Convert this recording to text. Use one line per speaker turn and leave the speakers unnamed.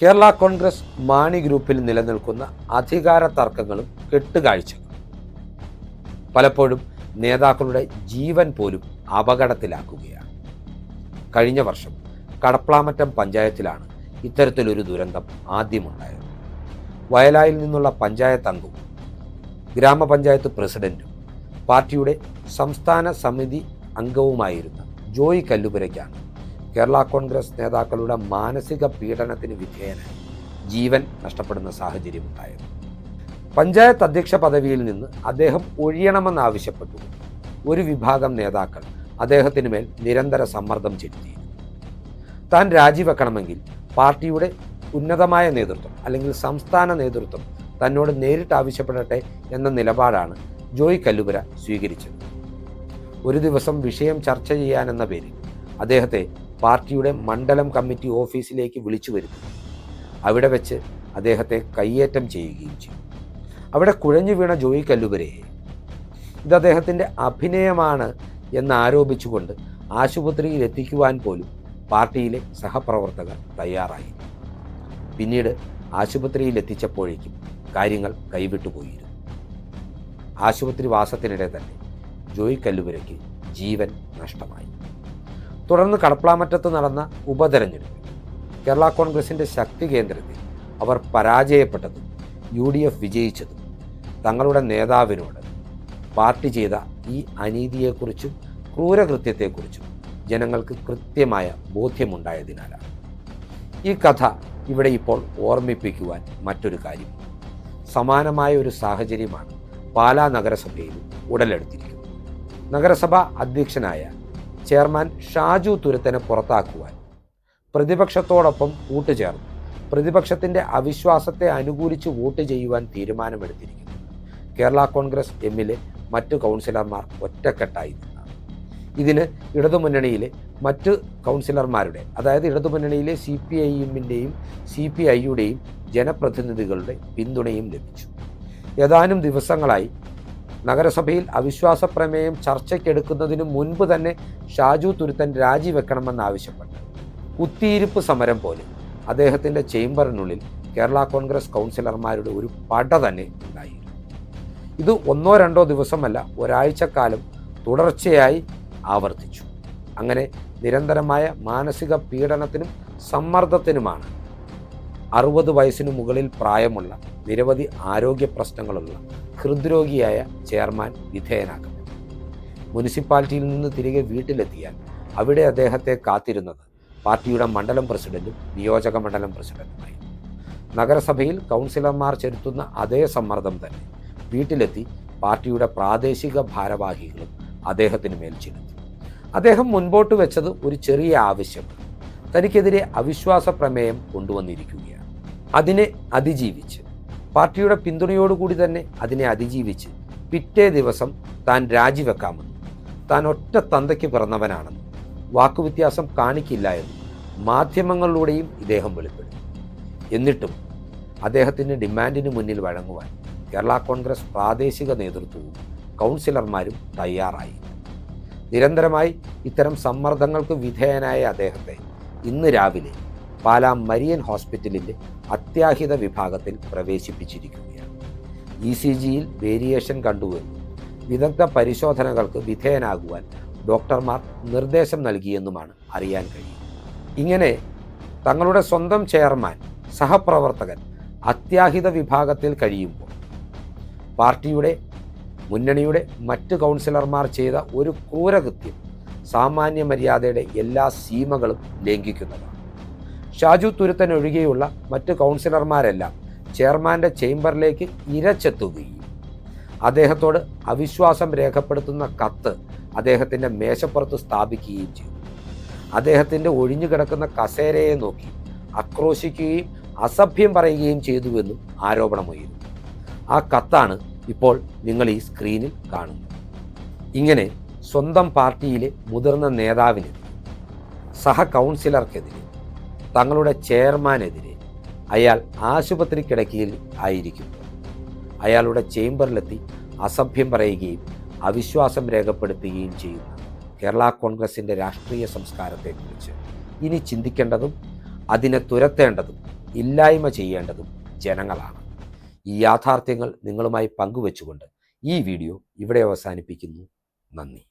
കേരള കോൺഗ്രസ് മാണി ഗ്രൂപ്പിൽ നിലനിൽക്കുന്ന അധികാര തർക്കങ്ങളും കെട്ടുകാഴ്ചകളും. പലപ്പോഴും നേതാക്കളുടെ ജീവൻ പോലും അപകടത്തിലാക്കുകയാണ്. കഴിഞ്ഞ വർഷം കടപ്ലാമറ്റം പഞ്ചായത്തിലാണ് ഇത്തരത്തിലൊരു ദുരന്തം ആദ്യമുണ്ടായത്. വയലായിൽ നിന്നുള്ള പഞ്ചായത്ത് അംഗവും ഗ്രാമപഞ്ചായത്ത് പ്രസിഡന്റും പാർട്ടിയുടെ സംസ്ഥാന സമിതി അംഗവുമായിരുന്ന ജോയി കല്ലുപുരയ്ക്കാണ് കേരള കോൺഗ്രസ് നേതാക്കളുടെ മാനസിക പീഡനത്തിന് വിധേയന ജീവൻ നഷ്ടപ്പെടുന്ന സാഹചര്യമുണ്ടായത് പഞ്ചായത്ത് അധ്യക്ഷ പദവിയിൽ നിന്ന് അദ്ദേഹം ഒഴിയണമെന്നാവശ്യപ്പെട്ടു ഒരു വിഭാഗം നേതാക്കൾ അദ്ദേഹത്തിന് മേൽ നിരന്തര സമ്മർദ്ദം ചെലുത്തി. താൻ രാജിവെക്കണമെങ്കിൽ പാർട്ടിയുടെ ഉന്നതമായ നേതൃത്വം അല്ലെങ്കിൽ സംസ്ഥാന നേതൃത്വം തന്നോട് നേരിട്ട് ആവശ്യപ്പെടട്ടെ എന്ന നിലപാടാണ് ജോയ് കല്ലുപുര സ്വീകരിച്ചത്. ഒരു ദിവസം വിഷയം ചർച്ച ചെയ്യാനെന്ന പേരിൽ അദ്ദേഹത്തെ പാർട്ടിയുടെ മണ്ഡലം കമ്മിറ്റി ഓഫീസിലേക്ക് വിളിച്ചു വരുത്തി അവിടെ വെച്ച് അദ്ദേഹത്തെ കയ്യേറ്റം ചെയ്യുകയും ചെയ്തു. അവിടെ കുഴഞ്ഞു വീണ ജോയി കല്ലുപരയെ ഇത് അദ്ദേഹത്തിന്റെ അഭിനയമാണ് എന്നാരോപിച്ചുകൊണ്ട് ആശുപത്രിയിൽ എത്തിക്കുവാൻ പോലും പാർട്ടിയിലെ സഹപ്രവർത്തകർ തയ്യാറായി. പിന്നീട് ആശുപത്രിയിൽ എത്തിച്ചപ്പോഴേക്കും കാര്യങ്ങൾ കൈവിട്ടുപോയിരുന്നു ആശുപത്രി വാസത്തിനിടെ തന്നെ ജോയി കല്ലുപുരയ്ക്ക് ജീവൻ നഷ്ടമായി. തുടർന്ന് കടപ്ലാമറ്റത്ത് നടന്ന ഉപതെരഞ്ഞെടുപ്പ് കേരള കോൺഗ്രസിന്റെ ശക്തി കേന്ദ്രത്തിൽ അവർ പരാജയപ്പെട്ടതും യു ഡി എഫ് വിജയിച്ചതും തങ്ങളുടെ നേതാവിനോട് പാർട്ടി ചെയ്ത ഈ അനീതിയെക്കുറിച്ചും ക്രൂരകൃത്യത്തെക്കുറിച്ചും ജനങ്ങൾക്ക് കൃത്യമായ ബോധ്യമുണ്ടായതിനാലാണ്. ഈ കഥ ഇവിടെ ഇപ്പോൾ ഓർമ്മിപ്പിക്കുവാൻ മറ്റൊരു കാര്യം. സമാനമായ ഒരു സാഹചര്യമാണ് പാലാ നഗരസഭയിൽ ഉടലെടുത്തിരിക്കുന്നത്. നഗരസഭ അധ്യക്ഷനായ ചെയർമാൻ ഷാജു തുരുത്തനെ പുറത്താക്കുവാൻ. പ്രതിപക്ഷത്തോടൊപ്പം ചേർന്നു. പ്രതിപക്ഷത്തിന്റെ അവിശ്വാസത്തെ അനുകൂലിച്ച് വോട്ട് ചെയ്യുവാൻ തീരുമാനമെടുത്തിരിക്കുന്നു. കേരള കോൺഗ്രസ് എമ്മിലെ മറ്റു കൗൺസിലർമാർ ഒറ്റക്കെട്ടായി ഇതിന് ഇടതുമുന്നണിയിലെ മറ്റ് കൗൺസിലർമാരുടെ അതായത് ഇടതുമുന്നണിയിലെ സി പി ഐ എമ്മിന്റെയും സി പി ഐയുടെയും ജനപ്രതിനിധികളുടെ പിന്തുണയും ലഭിച്ചു. ഏതാനും ദിവസങ്ങളായി നഗരസഭയിൽ അവിശ്വാസ പ്രമേയം ചർച്ചയ്ക്കെടുക്കുന്നതിന് മുൻപ് തന്നെ ഷാജു തുരുത്തൻ രാജിവെക്കണമെന്നാവശ്യപ്പെട്ടു കുത്തിയിരിപ്പ് സമരം പോലെ അദ്ദേഹത്തിന്റെ ചേംബറിനുള്ളിൽ കേരള കോൺഗ്രസ് കൗൺസിലർമാരുടെ ഒരു പട തന്നെ ഉണ്ടായിരുന്നു ഇത് ഒന്നോ രണ്ടോ ദിവസമല്ല ഒരാഴ്ചക്കാലം തുടർച്ചയായി ആവർത്തിച്ചു. അങ്ങനെ നിരന്തരമായ മാനസിക പീഡനത്തിനും സമ്മർദ്ദത്തിനുമാണ് അറുപത് വയസ്സിനു മുകളിൽ പ്രായമുള്ള നിരവധി ആരോഗ്യ പ്രശ്നങ്ങളുള്ള ഹൃദ്രോഗിയായ ചെയർമാൻ വിധേയനാക്കുന്നത് മുനിസിപ്പാലിറ്റിയിൽ നിന്ന് തിരികെ വീട്ടിലെത്തിയാൽ അവിടെ അദ്ദേഹത്തെ കാത്തിരുന്നത് പാർട്ടിയുടെ മണ്ഡലം പ്രസിഡന്റും നിയോജക മണ്ഡലം പ്രസിഡന്റുമായി നഗരസഭയിൽ കൗൺസിലർമാർ ചെലുത്തുന്ന അതേ സമ്മർദ്ദം തന്നെ വീട്ടിലെത്തി പാർട്ടിയുടെ പ്രാദേശിക ഭാരവാഹികളും അദ്ദേഹത്തിന് മേൽ ചെലുത്തി. അദ്ദേഹം മുൻപോട്ട് വെച്ചത് ഒരു ചെറിയ ആവശ്യമാണ്. തനിക്കെതിരെ അവിശ്വാസ പ്രമേയം കൊണ്ടുവന്നിരിക്കുകയാണ്. അതിനെ അതിജീവിച്ച് പാർട്ടിയുടെ പിന്തുണയോടുകൂടി തന്നെ അതിനെ അതിജീവിച്ച് പിറ്റേ ദിവസം താൻ രാജിവെക്കാമെന്ന് താൻ ഒറ്റ തന്തയ്ക്ക് പിറന്നവനാണെന്നും വാക്കുവ്യത്യാസം കാണിക്കില്ല എന്ന് മാധ്യമങ്ങളിലൂടെയും ഇദ്ദേഹം വെളിപ്പെടുത്തി. എന്നിട്ടും അദ്ദേഹത്തിന്റെ ഡിമാൻഡിന് മുന്നിൽ വഴങ്ങുവാൻ കേരള കോൺഗ്രസ് പ്രാദേശിക നേതൃത്വവും കൗൺസിലർമാരും തയ്യാറായി. നിരന്തരമായി ഇത്തരം സമ്മർദ്ദങ്ങൾക്ക് വിധേയനായ അദ്ദേഹത്തെ ഇന്ന് രാവിലെ പാലാ മരിയൻ ഹോസ്പിറ്റലിന്റെ അത്യാഹിത വിഭാഗത്തിൽ പ്രവേശിപ്പിച്ചിരിക്കുകയാണ്. ഇ സി ജിയിൽ വേരിയേഷൻ കണ്ടുവെന്നും വിദഗ്ധ പരിശോധനകൾക്ക് വിധേയനാകുവാൻ ഡോക്ടർമാർ നിർദ്ദേശം നൽകിയെന്നുമാണ് അറിയാൻ കഴിയുന്നത്. ഇങ്ങനെ തങ്ങളുടെ സ്വന്തം ചെയർമാൻ സഹപ്രവർത്തകൻ അത്യാഹിത വിഭാഗത്തിൽ കഴിയുമ്പോൾ പാർട്ടിയുടെ മുന്നണിയുടെ മറ്റ് കൗൺസിലർമാർ ചെയ്ത ഒരു ക്രൂരകൃത്യം സാമാന്യ മര്യാദയുടെ എല്ലാ സീമകളും ലംഘിക്കുന്നതാണ്. ഷാജു തുരുത്തൻ ഒഴികെയുള്ള മറ്റ് കൗൺസിലർമാരെല്ലാം ചെയർമാന്റെ ചേംബറിലേക്ക് ഇരച്ചെത്തുകയും അദ്ദേഹത്തോട് അവിശ്വാസം രേഖപ്പെടുത്തുന്ന കത്ത് അദ്ദേഹത്തിന്റെ മേശപ്പുറത്ത് സ്ഥാപിക്കുകയും ചെയ്തു. അദ്ദേഹത്തിന്റെ ഒഴിഞ്ഞു കിടക്കുന്ന കസേരയെ നോക്കി ആക്രോശിക്കുകയും അസഭ്യം പറയുകയും ചെയ്തുവെന്നും ആരോപണമുയരുന്നു. ആ കത്താണ് ഇപ്പോൾ നിങ്ങൾ ഈ സ്ക്രീനിൽ കാണുന്നത്. ഇങ്ങനെ സ്വന്തം പാർട്ടിയിലെ മുതിർന്ന നേതാവിനെതിരെ സഹ കൗൺസിലർക്കെതിരെ തങ്ങളുടെ ചെയർമാനെതിരെ അയാൾ ആശുപത്രി കിടക്കയിൽ ആയിരിക്കും. അയാളുടെ ചേംബറിലെത്തി അസഭ്യം പറയുകയും അവിശ്വാസം രേഖപ്പെടുത്തുകയും ചെയ്യുന്ന. കേരള കോൺഗ്രസിന്റെ രാഷ്ട്രീയ സംസ്കാരത്തെക്കുറിച്ച്. ഇനി ചിന്തിക്കേണ്ടതും അതിനെ തുരത്തേണ്ടതും ഇല്ലായ്മ ചെയ്യേണ്ടതും ജനങ്ങളാണ്. ഈ യാഥാർത്ഥ്യങ്ങൾ നിങ്ങളുമായി പങ്കുവെച്ചുകൊണ്ട് ഈ വീഡിയോ ഇവിടെ അവസാനിപ്പിക്കുന്നു. നന്ദി.